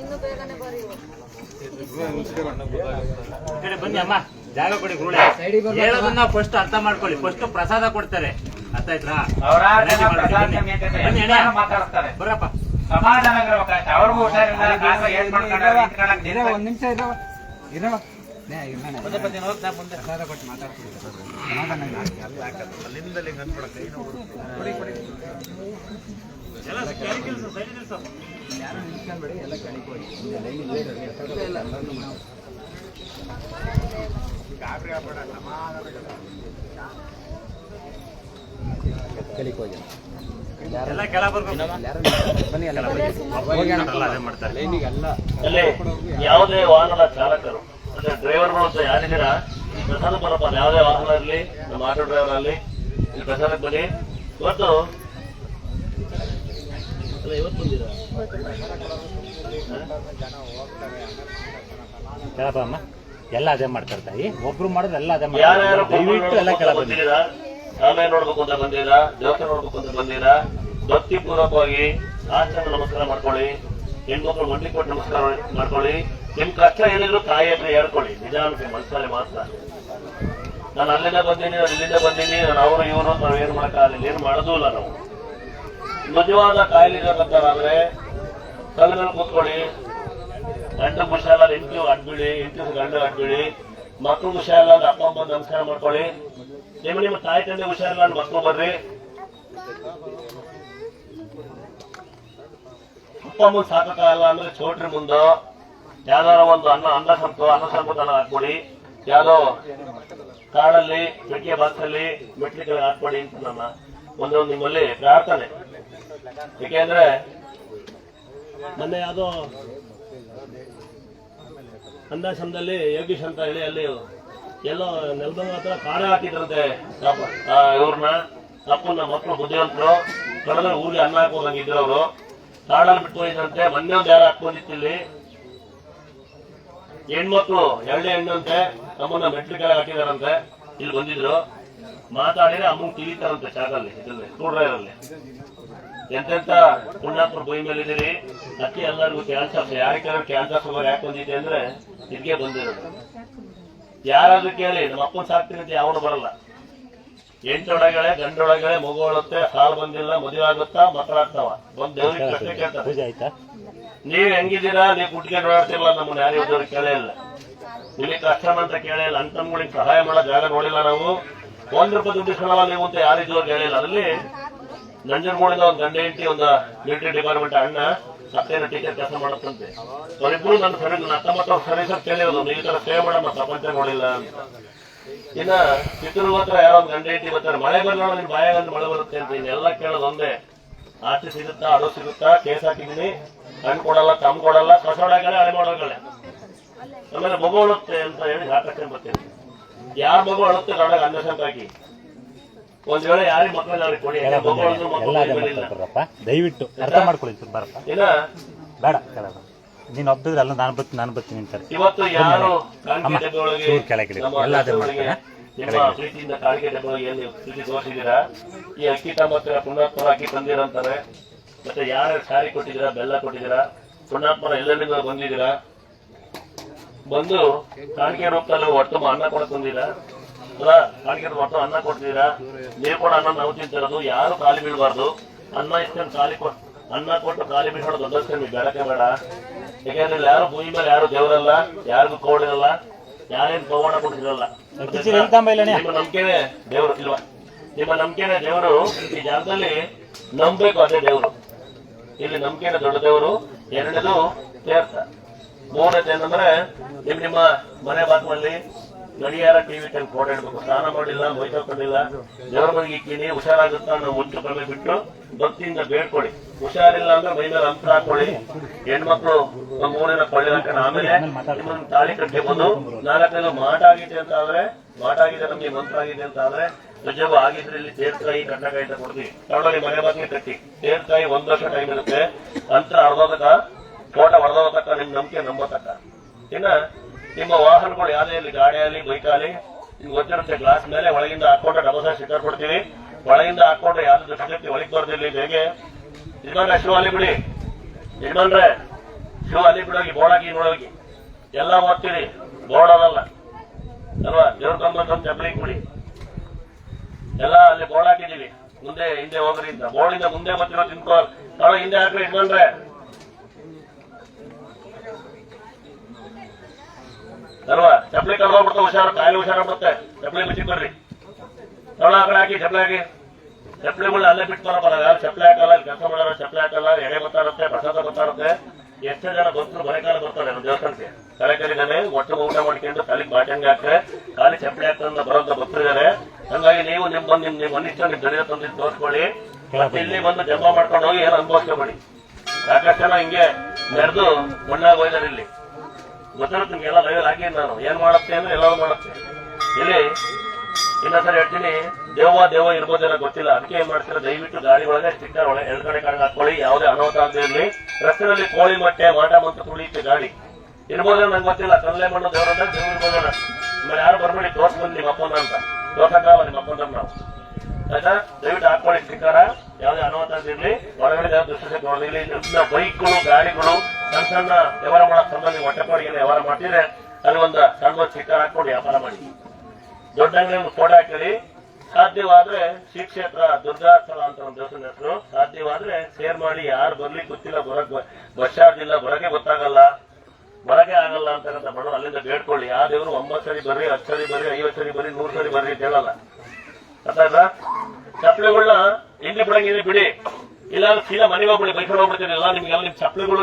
ಇನ್ನು ಬೇಗನೆ ಬರೀ. ಈ ಕಡೆ ಬನ್ನಿ ಅಮ್ಮ. ಜಾಗ ಕೊಡಿ ಗುರುಳೆ. ಹೇಳೋದನ್ನ ಫಸ್ಟ್ ಅರ್ಥ ಮಾಡ್ಕೊಳ್ಳಿ. ಫಸ್ಟ್ ಪ್ರಸಾದ ಕೊಡ್ತಾರೆ. ಅರ್ಥ ಆಯ್ತಾ? ಬನ್ನಿ. ಅಣ್ಣ. ಬರಪ್ಪ. ಸಮಾಧಾನ ಅವ್ರಿಗೂ ಹುಷಾರಿಲ್ಲ. ಒಂದ್ ನಿಮಿಷ ಯಾವುದೇ ವಾಹನದ ಚಾಲಕರು, ಅಂದ್ರೆ ಡ್ರೈವರ್ಗಳು ಅಂತ ಯಾರಿದ್ದೀರಾ ಪ್ರಸಾದ ಬರಪ್ಪ ಯಾವುದೇ ವಾಹನ ಇರಲಿ, ನಮ್ಮ ಆಟೋ ಡ್ರೈವರ್ ಅಲ್ಲಿ ಪ್ರಸಾದಕ್ಕೆ ಬನ್ನಿ. ಇವತ್ತು ಅಲ್ಲ ಇವತ್ತು ಬಂದಿರಾ? ಕೆಳಪ ಅಮ್ಮ ಎಲ್ಲ ಅದೇ ಮಾಡ್ತಾರೆ ತಾಯಿ ಒಬ್ರು ಮಾಡೋದು ಎಲ್ಲ ಅದೇ ಮಾಡ್ತಾರೆ ದಯವಿಟ್ಟು ಎಲ್ಲ ಕೆಳ ಬಂದಿದ್ದೀರಾ? ನೋಡ್ಬೇಕು ಅಂತ ಬಂದಿರಾ ದೇವಸ್ಥಾನ ನೋಡ್ಬೇಕು ಅಂತ ಬಂದಿರಾ ಭಕ್ತಿ ಪೂರ್ವಕವಾಗಿ ಆಚರಣೆ ನಮಸ್ಕಾರ ಮಾಡ್ಕೊಳ್ಳಿ. ಹೆಣ್ಮಕ್ಳು ಮಂಡಿ ಕೊಟ್ಟು ನಮಸ್ಕಾರ ಮಾಡ್ಕೊಳ್ಳಿ. ನಿಮ್ ಕಷ್ಟ ಏನಿದ್ರು ತಾಯಿ ಹತ್ರ ಹೇಳ್ಕೊಳ್ಳಿ. ನಿಧಾನಕ್ಕೆ ಮನಸ್ಸಲ್ಲಿ ಮಾತ್ರ. ನಾನು ಅಲ್ಲಿಂದ ಬಂದೀನಿ ನಾನು ಇಲ್ಲಿಂದ ಬಂದೀನಿ ನಾನು ಅವರು ಇವರು ನಾವು ಏನು ಮಾಡೋಕ್ಕಾಗಲಿಲ್ಲ ಏನು ಮಾಡೋದೂ ಇಲ್ಲ ನಾವು. ನಿಜವಾದ ಕಾಯಿಲೆ ಇರಬೇಕಾದ್ರೆ ಕಲ್ಲಿನಲ್ಲಿ ಕೂತ್ಕೊಳ್ಳಿ, ಗಂಡ ಮುಷಾಲ ಹೆಂಡತಿ ಅಡ್ಬಿಡಿ, ಹೆಂಡತಿ ಗಂಡ ಅಡ್ಬಿಡಿ ಮಕ್ಕಳು ಹುಷಾರಿಲ್ಲ ಅಂದ್ರೆ ಅಪ್ಪ, ಅಮ್ಮ ನಮಸ್ಕಾರ ಮಾಡ್ಕೊಳ್ಳಿ. ನಿಮ್ಮ ನಿಮ್ಮ ತಾಯಿ, ತಂದೆ ಹುಷಾರಿಲ್ಲ ಅಂದ್ರೆ ಮಕ್ಕಳು ಬರ್ರಿ ಅಪ್ಪ, ಅಮ್ಮ ಸಾಕಾಗಲ್ಲ ಅಂದ್ರೆ ಚೋಟ್ರಿ ಮುಂದೆ ಯಾವ್ದಾರ ಒಂದು ಅನ್ನ ಅನ್ನ ಸಂಪು ಅನ್ನ ಸಂಪುಟನ ಹಾಕ್ಕೊಡಿ ಯಾವ್ದೋ ಕಾಡಲ್ಲಿ ಮೆಟ್ಟಿಗೆ ಬಾಕ್ಸಲ್ಲಿ ಮೆಟ್ಲಿಗೆ ಹಾಕ್ಕೊಡಿ ಅಂತ ನಮ್ಮ ಒಂದೊಂದು ನಿಮ್ಮಲ್ಲಿ ಪ್ರಾರ್ಥನೆ. ಏಕೆಂದ್ರೆ ಮೊನ್ನೆ ಯಾವುದೋ ಅಂದಾಶ್ರಮದಲ್ಲಿ ಯೋಗೀಶ್ ಅಂತ ಹೇಳಿ ಅಲ್ಲಿ ಎಲ್ಲೋ ನೆಲದ ಹತ್ರ ಕಾಡ ಹಾಕಿದ್ರಂತೆ ಇವ್ರನ್ನ ಅಪ್ಪನ ಮಕ್ಕಳು ಬುದ್ಧಿವಂತರು. ಕಳೆದ ಊರಿಗೆ ಅನ್ನ ಹಾಕೋದಂಗಿದ್ರು ಅವರು. ಕಾಡಲ್ಲಿ ಬಿಟ್ಟು ಹೋಗಿದ್ರಂತೆ ಮೊನ್ನೆ ಒಂದು ಯಾರು ಹಾಕೊಂಡಿತ್ತು ಇಲ್ಲಿ. ಹೆಣ್ಮಕ್ಳು ಎರಡೇ ಹೆಣ್ಣಂತೆ ತಮ್ಮನ್ನ ಮೆಟ್ಲು ಕೆಳಗೆ ಹಾಕಿದಾರಂತೆ. ಇಲ್ಲಿ ಬಂದಿದ್ರು. ಮಾತಾಡಿದ್ರೆ ಅಮ್ಮಂಗ್ ತಿಳಿತಾರಂತೆ ಚಾಕಲ್ಲಿ ಇದ್ರಲ್ಲಿ ಎಂತೆಂತ ಪುಣ್ಯಾತ್ಮ ಭೂಮಿ ಮೇಲೆ ಇದೀರಿ ಅತಿ ಎಲ್ಲರಿಗೂ ಕ್ಯಾನ್ಸರ್ ಯಾರಿಗಾದ್ರೂ ಕ್ಯಾನ್ಸರ್ ಸುಮಾರು ಯಾಕೆ ಬಂದಿದೆ ಅಂದ್ರೆ ಇದಕ್ಕೆ ಬಂದಿರೋದು. ಯಾರಾದ್ರೂ ಕೇಳಿ ನಮ್ಮ ಅಪ್ಪನ ಸಾಕ್ತೀನಿ ಅಂತ ಯಾವನು ಬರಲ್ಲ. ಎಂಟೊಳಗಡೆ ಗಂಡೊಳಗಡೆ ಮಗು ಒಳತ್ತೆ ಹಾಲು ಬಂದಿಲ್ಲ ಮದುವೆ ಆಗುತ್ತಾ ಮಕ್ಕಳಾಗ್ತಾವ ಬಂದ್ ದೇವ್ರಿಗೆ ಪ್ರಶ್ನೆ ಕೇಳ್ತಾರೆ. ಪೂಜೆ ಆಯ್ತಾ? ನೀವ್ ಹೆಂಗಿದ್ದೀರಾ? ನೀವು ಕುಟ್ಕೊಂಡು ಓಡಾಡ್ತಿಲ್ಲ ನಮ್ಮನ್ನ ಯಾರು ಇದ್ದವ್ರು ಕೇಳೇ ಇಲ್ಲ. ನಿಮಗೆ ಕಷ್ಟ ಅಂತ ಕೇಳೇ ಇಲ್ಲ. ಅಂತಮ್ಗಳಿಗೆ ಸಹಾಯ ಮಾಡೋ ಜಾಗ ನೋಡಿಲ್ಲ ನಾವು. ಒಂದ್ ರೂಪಾಯಿ ದುಡ್ಡು ಇಸ್ಕೊಳಲ್ಲ ನೀವು ಅಂತ ಯಾರಿದ್ರು ಇದ್ದವ್ರು ಹೇಳಿಲ್ಲ. ಅದರಲ್ಲಿ ನಂಜನಗೂಡಿಂದ ಒಂದು ಗಂಡ ಹೆಂಡತಿ, ಒಂದು ಮಿಲಿಟರಿ ಡಿಪಾರ್ಟ್ಮೆಂಟ್ ಅಣ್ಣ ಸತ್ತೇನ ಟೀಚರ್ ಕೆಲಸ ಮಾಡುತ್ತಂತೆ ಅವರಿಬ್ಬರು ನನ್ನ ಸರಿ ನನ್ನ ವರ್ಷ ಸರಿ ಸರ್ ಕೇಳಿರೋದು. ಈ ತರ ಸೇವೆ ಮಾಡಮ್ಮ ಪ್ರಪಂಚ ನೋಡಿಲ್ಲ ಅಂತ. ಇನ್ನ ಚಿತ್ರದುರ್ಗ ಹತ್ರ ಯಾರೋ ಒಂದು ಗಂಡ ಹೆಂಡತಿ ಬರ್ತಾರೆ. ಮಳೆ ಬರೋಣ ನಿನ್ ಬಾಯಾಗ ಮಳೆ ಬರುತ್ತೆ ಅಂತ. ಇನ್ನೆಲ್ಲ ಕೇಳೋದು ಒಂದೇ. ಆಸ್ತಿ ಸಿಗುತ್ತಾ ಅಡು ಸಿಗುತ್ತಾ, ಕೇಸ್ ಹಾಕಿದೀನಿ ಹಣ್ಣು ಕೊಡಲ್ಲ ತಮ್ ಕೊಡಲ್ಲ ಕಸೋಡಗಳೇ ಹಳೆ ಮಾಡೋಗಳೇ ಆಮೇಲೆ ಮಗು ಅಂತ ಹೇಳಿ ಹಾಕಕ್ಕೆ ಬರ್ತೀನಿ ಯಾರ ಮಗು ಅಳುತ್ತೆ ಅನ್ನ ಸಂತಾಕಿ ಒಂದ್ ವೇಳೆ ಯಾರಿಗೆ ಅವ್ರಿಗೆ ಕೊಡಿ ಮಗು ಅಳಿದ್ರು ಎಲ್ಲ. ಬರಪ್ಪ ದಯವಿಟ್ಟು ಅರ್ಥ ಮಾಡ್ಕೊಳ್ಳಿ ಸ್ವಲ್ಪ ಬರಪ್ಪ. ಇನ್ನ ಬೇಡ ಬಾ. ನೀನ್ ಒಪ್ಪಿದ್ರೆ ಅಲ್ಲ ನಾನು ಬರ್ತೀನಿ ನಾನು ಬರ್ತೀನಿ ಅಂತಾರೆ. ಇವತ್ತು ಯಾರು ಕಾಣಿಕೆ ಚೂರು ಕೆಳಗಿಳಿ. ನಮ್ಮ ಎಲ್ಲ ಅದೇ ಮಾಡ್ತಾರೆ. ನಿಮ್ಮ. ಪ್ರೀತಿಯಿಂದ ಕಾಣಿಕೆ ಏನು ಪ್ರೀತಿ ತೋರಿಸಿದ್ದೀರಾ? ಈ ಅಕ್ಕಿ ಟಮಾಟರ ಪುಣ್ಯಾತ್ಮರ ಅಕ್ಕಿ ತಂದಿರಂತಾರೆ. ಮತ್ತೆ ಯಾರು ಸಾರಿ ಕೊಟ್ಟಿದ್ದೀರಾ ಬೆಲ್ಲ ಕೊಟ್ಟಿದ್ದೀರಾ ಪುಣ್ಯಾತ್ಮರ ಎಲ್ಲೆಲ್ಲಿಂದ ಬಂದಿದ್ದೀರಾ? ಬಂದು ಕಾಣಿಕೆ ರೂಪದಲ್ಲಿ ಒಟ್ಟು ಅನ್ನ ಕೊಡಕ್ ಬಂದಿರಾ ಅಲ್ಲ ಕಾಣಿಕೆ ಒಟ್ಟು ಅನ್ನ ಕೊಡ್ತೀರಾ ನೀವು ಕೂಡ ಅನ್ನ ನಾವು ತಿಂತಿರೋದು ಯಾರು ಖಾಲಿ ಬೀಳಬಾರ್ದು? ಅನ್ನ ಇಸ್ಕೊಂಡು ಖಾಲಿ ಕೊಟ್ಟು ಅನ್ನ ಕೊಟ್ಟು ಖಾಲಿ ಬಿಡ್ಕೊಂಡು ದೊಡ್ಡ ನೀವು ಬೇಡಕ್ಕೆ ಬೇಡ. ಯಾಕೆಂದ್ರೆ ಇಲ್ಲಿ ಯಾರು ಭೂಮಿ ಮೇಲೆ ಯಾರು ದೇವರಲ್ಲ ಯಾರಿಗೂ ಕೋಡಿರಲ್ಲ ಯಾರೇನು ಪವಾಡ ಇಲ್ಲ ನಿಮ್ಮ ನಂಬಿಕೆನೆ ದೇವರು ಇಲ್ವಾ? ನಿಮ್ಮ ನಂಬಿಕೆನೆ ದೇವರು. ಈ ಜಾಗದಲ್ಲಿ ನಂಬಬೇಕು ಅದೇ ದೇವರು. ಇಲ್ಲಿ ನಂಬಿಕೆನೆ ದೊಡ್ಡ ದೇವರು. ಎರಡನೇದು ತೀರ್ಥ. ಮೂರನೇದು ಏನಂದ್ರೆ ನಿಮ್ ನಿಮ್ಮ ಮನೆ ಬಾತ್ಮಲ್ಲಿ ಗಡಿಯಾರ ಟಿವಿ ಟೈಮ್ ಫೋಟೋ ಇಡ್ಬೇಕು. ಸ್ನಾನ ಮಾಡಿಲ್ಲ ಮೈ ದೇವ್ರ ದೇವರ ಮನೆಗೆ ಇಕ್ಕಿನಿ, ಹುಷಾರಾಗುತ್ತ ಮುಂಚೆ ಕಮ್ಮಿ ಬಿಟ್ಟು ಭಕ್ತಿಯಿಂದ ಬೇಡ್ಕೊಳ್ಳಿ. ಹುಷಾರಿಲ್ಲ ಅಂದ್ರೆ ಮೈ ಅಂತ ಹಾಕೊಳ್ಳಿ. ಹೆಣ್ಮಕ್ಳು ನಮ್ಮ ಊರಿನ ಕೊಳ್ಳಿ ಹಾಕೋಣ ಆಮೇಲೆ ನಿಮ್ಮನ್ನು ತಾಳಿ ಕಟ್ಟಿಬೋದು. ನಾಲ್ಕೈದು ಮಾಟ ಆಗಿದೆ ಅಂತ ಆದ್ರೆ, ಮಾಟ ಆಗಿದೆ ನಮ್ಗೆ ಮಂತ್ರ ಆಗಿದೆ ಅಂತ ಆದ್ರೆ ನಿಜವೂ ಆಗಿದ್ರೆ ಇಲ್ಲಿ ತೇರ್ಕಾಯಿ ಕಟ್ಟಕಾಯಿ ಅಂತ ಕೊಡ್ತೀವಿ. ತಗೊಳ್ಳಿ ಮನೆ ಬಾಗಿಲು ಕಟ್ಟಿ. ತೇರ್ಕಾಯಿ ಒಂದು ವರ್ಷ ಟೈಮ್ ಇರುತ್ತೆ. ಅಂತರ ಅರ್ಧೋದಕ ಫೋಟೋ ಹೊಡೆದೋದಕ್ಕ ನಿಮ್ ನಂಬಿಕೆ ನಂಬತಕ್ಕ ಇನ್ನ ನಿಮ್ಮ ವಾಹನಗಳು ಯಾವ್ದೇ ಇರಲಿ ಬೈಕ್ ಆಗಲಿ ನಿಮ್ಗೆ ಗೊತ್ತಿರುತ್ತೆ ಗ್ಲಾಸ್ ಮೇಲೆ ಒಳಗಿಂದ ಹಾಕೊಂಡ್ರೆ ಡಬಲ್ ಸೈಡ್ ಸ್ಟಿಕರ್ ಕೊಡ್ತೀವಿ. ಒಳಗಿಂದ ಹಾಕೊಂಡ್ರೆ ಯಾವ್ದು ದುಡ್ಡು ಒಳಗೆ ಬರ್ದಿರ್ಲಿ ಹೇಗೆ ಯಜಮಾನ್ರೆ ಶಿವ ಅಲ್ಲಿ ಬಿಡಿ. ಯಜಮಾನ್ರೆ ಶಿವ ಅಲ್ಲಿ ಬಿಡೋಗಿ ಬೋಳಾಗಿ ನೋಡೋಗಿ. ಎಲ್ಲ ಓದ್ತೀರಿ. ಬೋರ್ಡ್ ಅದಲ್ಲ. ಅಲ್ವಾ? ದೇವ್ರ ಕಂಬ ಚಪ್ಪಲಿ ಬಿಡಿ. ಎಲ್ಲ ಅಲ್ಲಿ ಬೋರ್ಡ್ ಹಾಕಿದೀವಿ ಮುಂದೆ, ಹಿಂದೆ ಹೋಗ್ರಿ ಅಂತ. ಇಂದ ಮುಂದೆ ಬರ್ತಿರೋ ತಿನ್ಕೋ. ಹಿಂದೆ ಹಾಕ್ರಿ ಇಟ್ಕೊಂಡ್ರೆ ಅಲ್ವಾ ಚಪ್ಪಲಿ ಕಳ್ದೋಗ್ಬಿಡ್ತಾವೆ ಹುಷಾರ, ಕಾಯಿಲೆ ಹುಷಾರಾಗ್ಬಿಡುತ್ತೆ ಚಪ್ಪಲಿ ಮುಚ್ಚಿ ಬರ್ರಿ. ತೊಳ ಆ ಕಡೆ ಹಾಕಿ, ಚಪ್ಪಲಿ ಹಾಕಿ. ಚಪ್ಪಲಿಗಳು ಅಲ್ಲೇ ಬಿಟ್ಕೊಳಪ್ಪ ಯಾರು ಚಪ್ಪಲಿ ಹಾಕಲ್ಲ ಕೆಲಸ ಮಾಡೋರು ಚಪ್ಪಲಿ ಹಾಕಲ್ಲ, ಎಡೆ ಗೊತ್ತಾರುತ್ತೆ ಪ್ರಸಾದ ಗೊತ್ತಾಗುತ್ತೆ ಎಷ್ಟೋ ಜನ ಭಕ್ತರು ಬರೆಕಾಲ ಬರ್ತಾರೆ ನಮ್ಮ ದೇವಸ್ಥಾನಕ್ಕೆ. ತಲೆಕರಿದಾನೆ ಒಟ್ಟು ಊಟ ಮಾಡ್ಕೊಂಡು ತಲೆಗೆ ಬಾಟಂಗೆ ಹಾಕ್ರೆ ಖಾಲಿ ಚಪ್ಪಲಿ ಹಾಕ್ತಂತ ಬರೋಂತ ಭಕ್ತರಿದ್ದಾರೆ. ಹಂಗಾಗಿ ನೀವು ನಿಮ್ ಬಂದು, ನಿಮ್ ನಿಮ್ ಅನಿಷ್ಟ, ನಿಮ್ ಧೈರ್ಯ ತಂದು ತೋರಿಸ್ಕೊಳ್ಳಿ. ಇಲ್ಲಿ ಬಂದು ಜಮಾ ಮಾಡ್ಕೊಂಡು ಹೋಗಿ ಏನು ಅನುಭವಿಸ್ಕೊಬೇಡಿ. ಸಾಕಷ್ಟು ಜನ ಹಿಂಗೆ ನಡೆದು ಮಣ್ಣಾಗಿ ಹೋಯ್ತಾರೆ ಇಲ್ಲಿ. ಗೊತ್ತಿರುತ್ತೆ ನಿಮ್ಗೆಲ್ಲ ಲೈವ್ ಹಾಕಿ ನಾನು. ಏನ್ ಮಾಡುತ್ತೆ ಅಂದ್ರೆ ಎಲ್ಲರೂ ಮಾಡುತ್ತೆ. ಇಲ್ಲಿ ಇನ್ನೊಂದ್ಸರಿ ಹೇಳ್ತೀನಿ ದೇವ ದೇವ ಇರ್ಬೋದೇನೋ ಗೊತ್ತಿಲ್ಲ. ಅದಕ್ಕೆ ಏನ್ ಮಾಡ್ತೀರಾ? ದಯವಿಟ್ಟು ಗಾಡಿ ಒಳಗೆ ಸ್ಟಿಕ್ಕರ್ ಒಳಗೆ, ಎರಡು ಕಡೆ ಹಾಕೊಳ್ಳಿ ಯಾವುದೇ ಅನಾಹುತ ಆಗದೆ ರಸ್ತೆಯಲ್ಲಿ ಕೋಳಿ ಮೊಟ್ಟೆ, ಮಾಟ ಮಂತ್ರ ತುಳಿಯುತ್ತೆ ಗಾಡಿ. ಇರ್ಬೋದೇ ನಂಗೆ ಗೊತ್ತಿಲ್ಲ. ಕಲ್ಲೇ ಮಣ್ಣು ದೇವರಂದ್ರೆ ದೇವ್ ಇರ್ಬೋದೇನೋ ಆಮೇಲೆ ಯಾರು ಬರ್ಬೇಡಿ. ತೋರ್ಸ್ಬಂದು ನಿಮ್ಮ ಅಪ್ಪನ ಅಂತ. ತೋರ್ಸಕ್ಕಾಗಲ್ಲ ನಿಮ್ಮ ಅಪ್ಪನ ನಾವು. ಆಯ್ತಾ? ದಯವಿಟ್ಟು ಹಾಕೊಳ್ಳಿ ಸ್ಟಿಕ್ಕರ ಯಾವುದೇ ಅನಾಹುತ ಇರಲಿ. ಒಳಗಡೆ ದುಷ್ಟತೆ ಇನ್ನು ಬೈಕ್ಗಳು, ಗಾಡಿಗಳು ಸಣ್ಣ ಸಣ್ಣ ವ್ಯವಹಾರ ಮಾಡಕ್ ಸಂಬಂಧ ಹೊಟ್ಟೆ ಏನು ವ್ಯವಹಾರ ಮಾಡ್ತಿದ್ರೆ ಅಲ್ಲಿ ಒಂದು ಸಣ್ಣ ಚಿಕ್ಕ ಹಾಕೊಂಡು ವ್ಯಾಪಾರ ಮಾಡಿ. ದೊಡ್ಡ ಫೋಟೋ ಹಾಕಿರಿ ಸಾಧ್ಯವಾದ್ರೆ ಶ್ರೀ ಕ್ಷೇತ್ರ ದುರ್ಗಾಸ್ಥಳ ಅಂತ ಒಂದು ದೇವಸ್ಥಾನ ಹೆಸರು. ಸಾಧ್ಯವಾದ್ರೆ ಶೇರ್ ಮಾಡಿ, ಯಾರು ಬರ್ಲಿ ಗೊತ್ತಿಲ್ಲ, ಬರಕ್ ಬಸ್ ಚಾರ್ಜ್ ಇಲ್ಲ ಬರಕ್ಕೆ ಗೊತ್ತಾಗಲ್ಲ. ಬರಕ್ಕೆ ಆಗಲ್ಲ ಅಂತಕ್ಕಂಥ ಬಡವರು ಅಲ್ಲಿಂದ ಬೇಡ್ಕೊಳ್ಳಿ. ಯಾವ ದೇವರು ಒಂಬತ್ತು ಸರಿ ಬರ್ರಿ, ಹತ್ತು ಸರಿ ಬರ್ರಿ, ಐವತ್ತು ಸರಿ ಬರ್ರಿ, ನೂರು ಸರಿ ಬರ್ರಿ ಅಂತ ಹೇಳಲ್ಲ. ಗೊತ್ತಾಯ್ತಾ ಚಪ್ಪಲಿಗಳನ್ನ ಹಿಂದಿ ಬಿಡಂಗಿದ್ರೆ ಬಿಡಿ. ಇಲ್ಲ ಸೀದಾ ಮನೆಗೆ ಹೋಗ್ಬಿಡಿ, ಬೈಕ್ ಹೋಗ್ಬಿಡ್ತೀನಿ ಎಲ್ಲ ನಿಮ್ಗೆಲ್ಲ ನಿಮ್ ಚಪ್ಪಲಿಗಳು